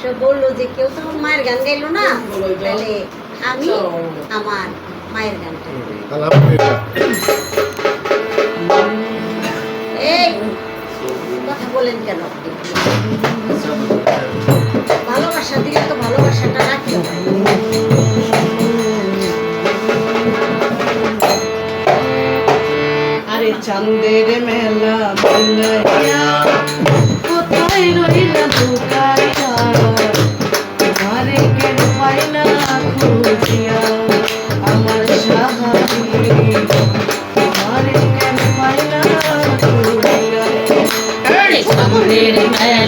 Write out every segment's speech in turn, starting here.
সে বলল যে কেউ তো মায়ের গান গাইলো না তাহলে আমি আমার মায়ের গানটা এই কথা বলেন কেন ভালোবাসা দিলে তো ভালোবাসাটা হয় আরে চাঁদের মেলা কোথায় রইলা मैं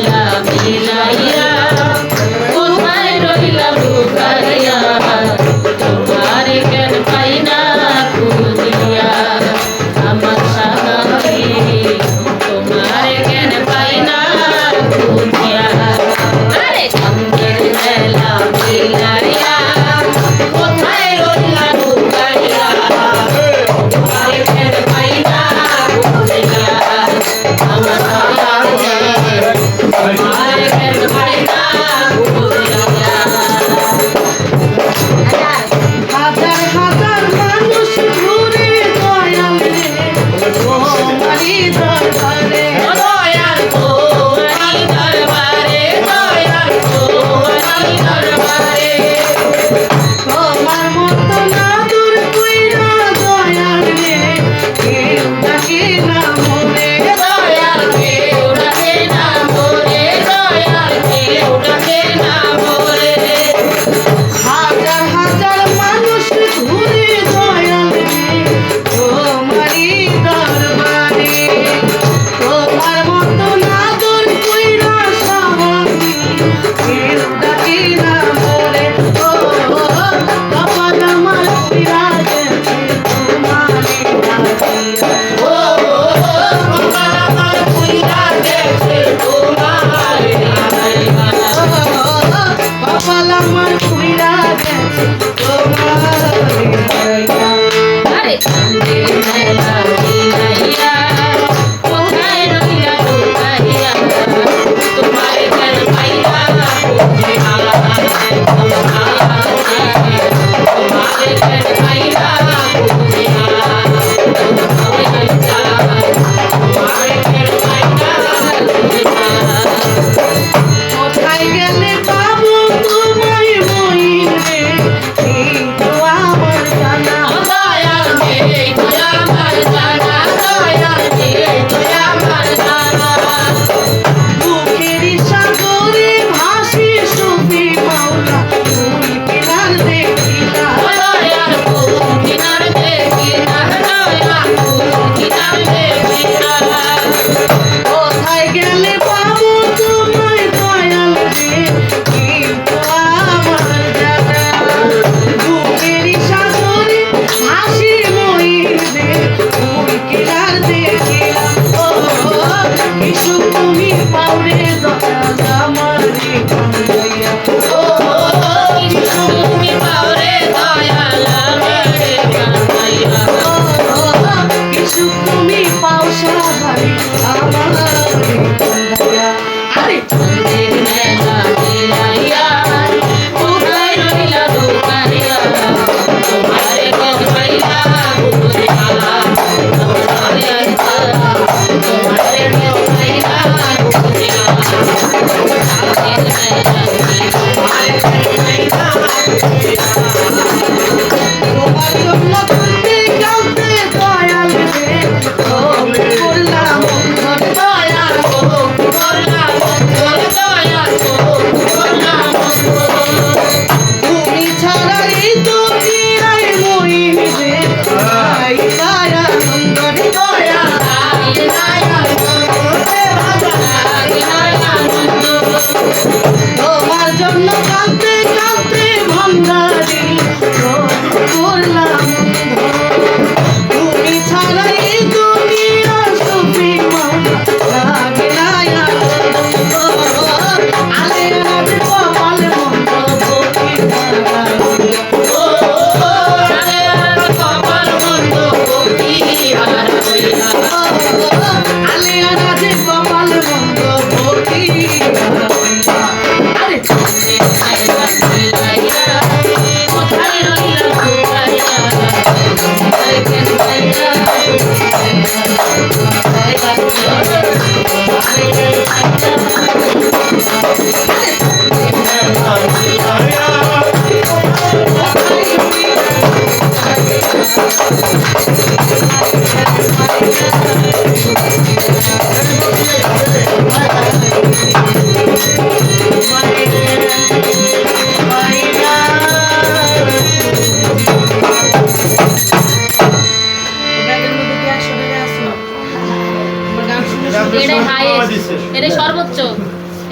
এটাই হাইয়েস্ট এটাই সর্বোচ্চ।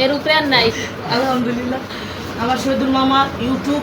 এর উপরে আর নাই। আলহামদুলিল্লাহ। আমার শহীদুল মামা ইউটিউব